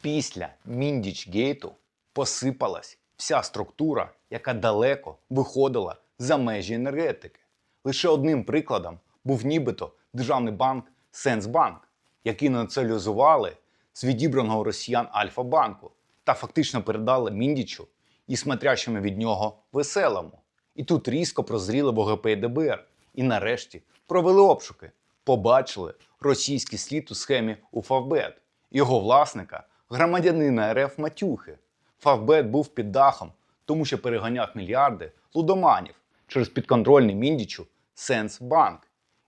Після Міндічгейту посипалась вся структура, яка далеко виходила за межі енергетики. Лише одним прикладом був нібито державний банк Сенсбанк, який націоналізували з відібраного росіян Альфа-банку та фактично передали Міндічу і смотрящими від нього веселому. І тут різко прозріли в ОГП і ДБР і нарешті провели обшуки. Побачили російський слід у схемі у Фавбет, його власника, громадянина РФ Матюхи. Фавбет був під дахом, тому що переганяв мільярди лудоманів через підконтрольний Міндічу Сенсбанк.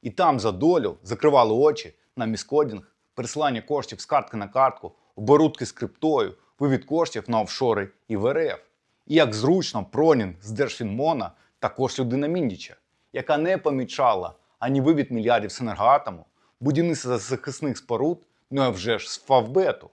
І там за долю закривали очі на міскодінг, пересилання коштів з картки на картку, оборудки з криптою, вивід коштів на офшори і в РФ. І як зручно Пронін з Держфінмона також людина Міндіча, яка не помічала ані вивід мільярдів з енергоатому, будівництво захисних споруд, ну а вже ж з Фавбету.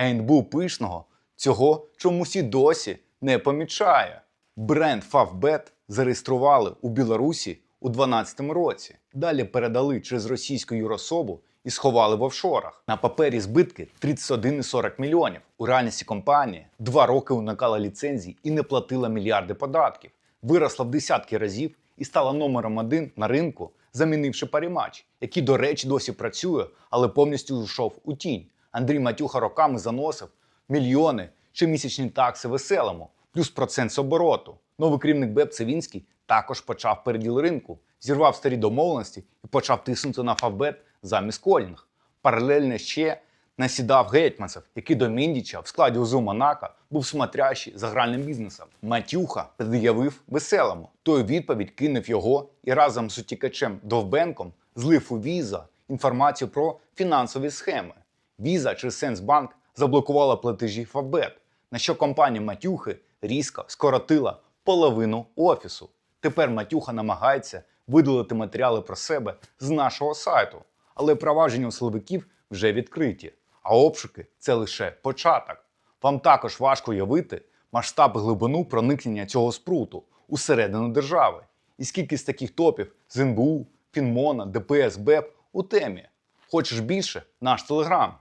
НБУ пишного цього чомусь і досі не помічає. Бренд Фавбет зареєстрували у Білорусі у 2012 році. Далі передали через російську юрособу і сховали в офшорах. На папері збитки 31,40 мільйонів. У реальності компанія два роки уникала ліцензій і не платила мільярди податків. Виросла в десятки разів і стала номером один на ринку, замінивши парімач, який, до речі, досі працює, але повністю йшов у тінь. Андрій Матюха роками заносив мільйони щомісячні такси веселому, плюс процент з обороту. Новий керівник БЕП Цивінський також почав переділ ринку, зірвав старі домовленості і почав тиснути на Фавбет замість колінг. Паралельно ще насідав гетьманцев, який до Міндіча в складі УЗУ Монако був смотрящий за гральним бізнесом. Матюха пред'явив веселому. Той відповідь кинув його і разом з утікачем Довбенком злив у Віза інформацію про фінансові схеми. Віза через Сенсбанк заблокувала платежі Фабет, на що компанія Матюхи різко скоротила половину офісу. Тепер Матюха намагається видалити матеріали про себе з нашого сайту, але провадження у силовиків вже відкриті, а обшуки це лише початок. Вам також важко уявити масштаб глибину проникнення цього спруту усередину держави. І скільки з таких топів з НБУ, Фінмона, ДПС, БЕП у темі. Хочеш більше? Наш телеграм.